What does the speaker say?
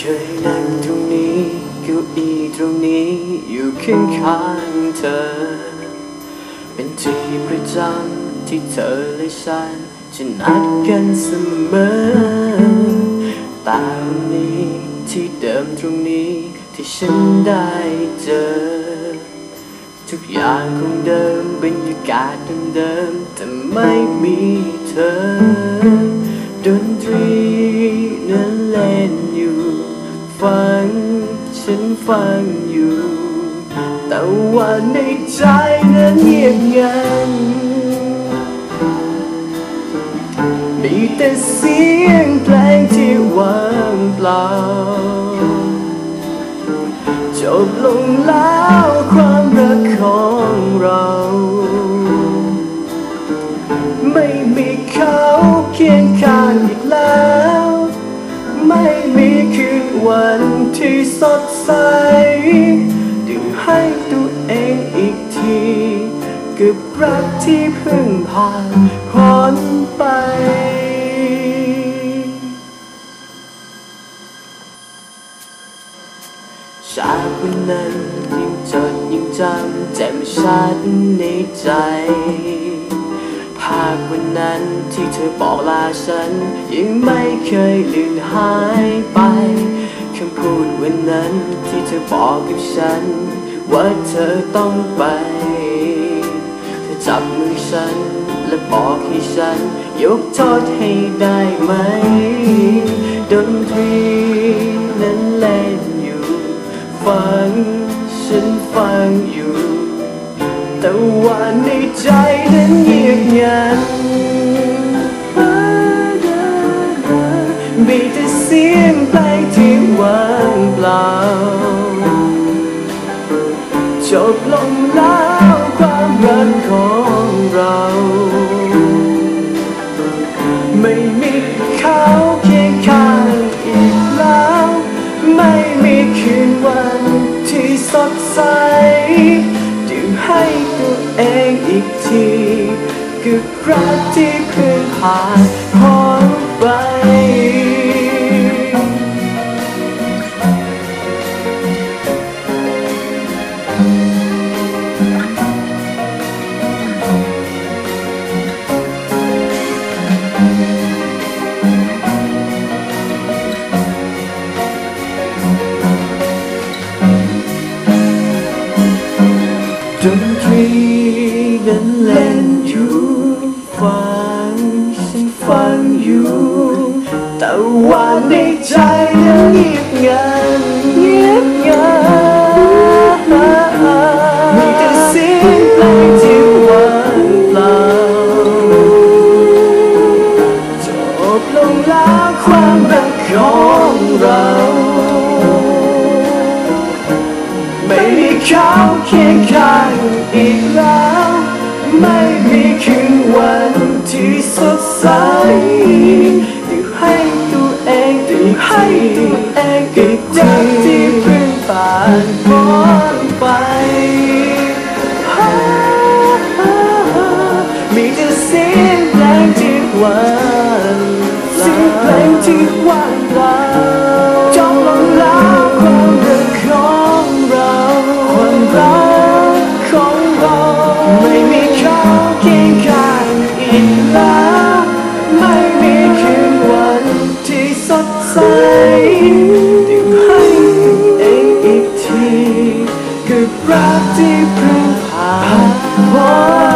คยนั่งตรงนี้เก้าอี้ตรงนี้อยู่ข้างข้างๆเธอ เป็นที่ประจำที่เธอและฉันจะนัดกันเสมอต่วันนี้ที่เดิมตรงนี้ที่ฉันได้เจอ ทุกอย่างคงเดิมบรรยากาศเดิมๆแต่ไม่มีเธอดนตรี ฟังอยู่ แต่ว่าในใจนั้นเงียบงันมีแต่เสียงเพลงที่ว่างเปล่า จบลงแล้วความรักของเรา ไม่มีเขาเคียงข้างอีกแล้ว ไม่มีคืนวันที่สดใส บรักที่เพิ่งผ่านพ้นไป ชาติวันนั้นยังจดยังจำแจ่มชัดในใจ ภาพวันนั้นที่เธอบอกลาฉัน ยังไม่เคยลือนหายไปคำพูดวันนั้นที่เธอบอกกับฉัน ว่าเธอต้องไป จับมือฉัน และบอกให้ฉัน ยกโทษให้ได้ไหม ดนตรีนั้นเล่นอยู่ ฟังฉันฟังอยู่ แต่ว่าในใจนั้นเงียบงันมีแต่เสียงเพลงที่ว่างเปล่าจบลงแล้วความรักของ เรา ไม่มีเขาเคียงข้างอีกแล้ว ไม่มีคืนวันที่สดใสดึงให้ตัวเองอีกที คือรักที่ อยู่ แต่ว่าในใจนั้นเงียบงันเงียบงันมีแต่เสียงเพลงที่ว่างเปล่าจบลงแล้วความรักของเรา ไม่มีเขาเคียงข้าง องดึงให้ตัวเองกับรักที่เพิ่งผ่านพ้นไป สได้ให้ตัวเองอีกทีกับรักที่เพิ่งผ่าน